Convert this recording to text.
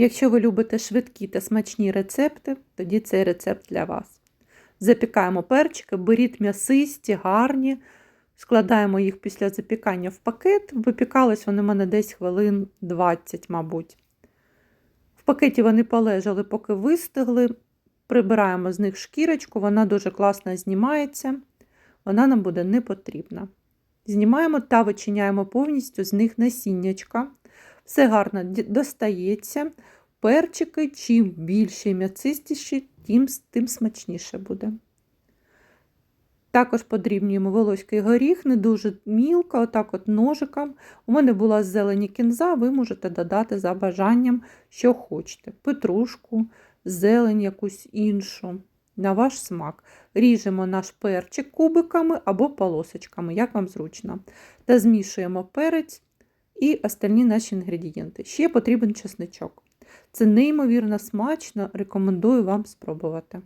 Якщо ви любите швидкі та смачні рецепти, тоді цей рецепт для вас. Запікаємо перчики, беріть м'ясисті, гарні, складаємо їх після запікання в пакет. Випікались вони в мене десь хвилин 20, мабуть. В пакеті вони полежали, поки вистигли. Прибираємо з них шкірочку, вона дуже класно знімається, вона нам буде не потрібна. Знімаємо та вичиняємо повністю з них насіннячка. Все гарно достається. Перчики, чим більше і м'яцистіші, тим, тим смачніше буде. Також подрібнюємо волоський горіх, не дуже мілко, отак от ножиком. У мене була зелені кінза, ви можете додати за бажанням, що хочете. Петрушку, зелень якусь іншу, на ваш смак. Ріжемо наш перчик кубиками або полосочками, як вам зручно. Та змішуємо перець і остальні наші інгредієнти. Ще потрібен чесничок. Це неймовірно смачно, рекомендую вам спробувати.